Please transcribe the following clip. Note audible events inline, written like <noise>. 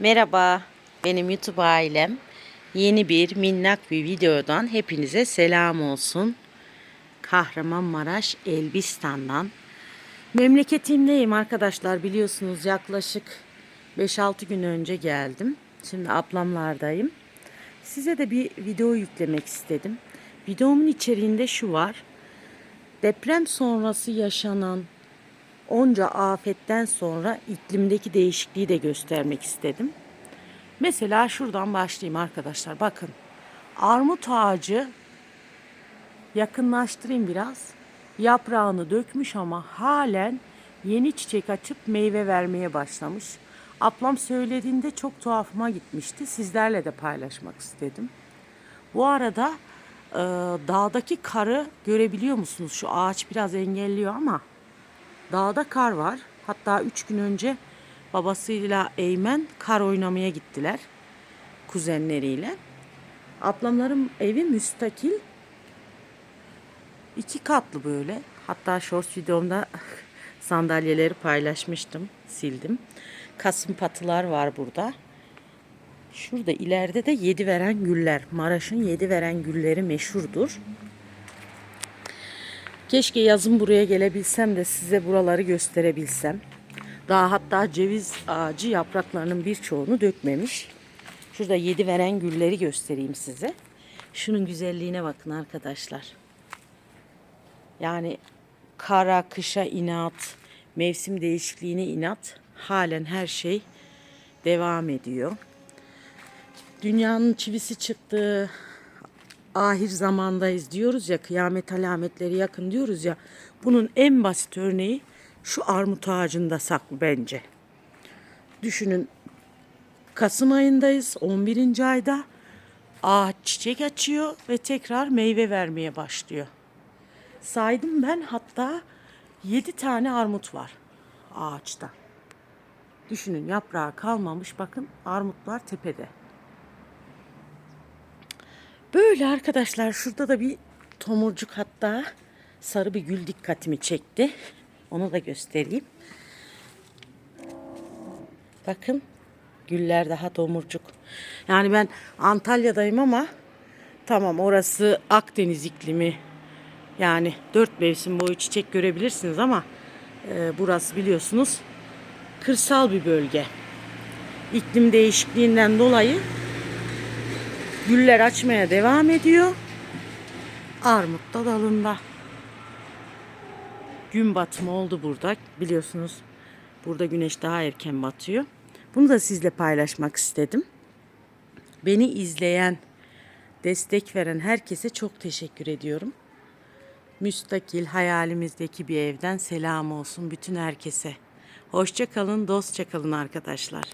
Merhaba, benim YouTube ailem. Yeni bir minnak bir videodan hepinize selam olsun. Kahramanmaraş, Elbistan'dan. Memleketimdeyim arkadaşlar biliyorsunuz yaklaşık 5-6 gün önce geldim. Şimdi ablamlardayım. Size de bir video yüklemek istedim. Videomun içeriğinde şu var. Deprem sonrası yaşanan onca afetten sonra iklimdeki değişikliği de göstermek istedim. Mesela şuradan başlayayım arkadaşlar. Bakın. Armut ağacı yakınlaştırayım biraz. Yaprağını dökmüş ama halen yeni çiçek açıp meyve vermeye başlamış. Ablam söylediğinde çok tuhafıma gitmişti. Sizlerle de paylaşmak istedim. Bu arada e, dağdaki karı görebiliyor musunuz? Şu ağaç biraz engelliyor ama Dağda kar var. Hatta üç gün önce babasıyla Eymen kar oynamaya gittiler. Kuzenleriyle. Ablamların evi müstakil. iki katlı böyle. Hatta short videomda <laughs> sandalyeleri paylaşmıştım. Sildim. Kasım patılar var burada. Şurada ileride de yedi veren güller. Maraş'ın yedi veren gülleri meşhurdur. Keşke yazın buraya gelebilsem de size buraları gösterebilsem. Daha hatta ceviz ağacı yapraklarının birçoğunu dökmemiş. Şurada yedi veren gülleri göstereyim size. Şunun güzelliğine bakın arkadaşlar. Yani kara, kışa inat, mevsim değişikliğine inat. Halen her şey devam ediyor. Dünyanın çivisi çıktı, ahir zamandayız diyoruz ya kıyamet alametleri yakın diyoruz ya bunun en basit örneği şu armut ağacında saklı bence. Düşünün Kasım ayındayız 11. ayda ağaç çiçek açıyor ve tekrar meyve vermeye başlıyor. Saydım ben hatta 7 tane armut var ağaçta. Düşünün yaprağı kalmamış bakın armutlar tepede. Böyle arkadaşlar şurada da bir tomurcuk hatta sarı bir gül dikkatimi çekti. Onu da göstereyim. Bakın güller daha tomurcuk. Yani ben Antalya'dayım ama tamam orası Akdeniz iklimi. Yani dört mevsim boyu çiçek görebilirsiniz ama e, burası biliyorsunuz kırsal bir bölge. İklim değişikliğinden dolayı Güller açmaya devam ediyor. Armut da dalında. Gün batımı oldu burada. Biliyorsunuz burada güneş daha erken batıyor. Bunu da sizle paylaşmak istedim. Beni izleyen, destek veren herkese çok teşekkür ediyorum. Müstakil hayalimizdeki bir evden selam olsun bütün herkese. Hoşça kalın, dostça kalın arkadaşlar.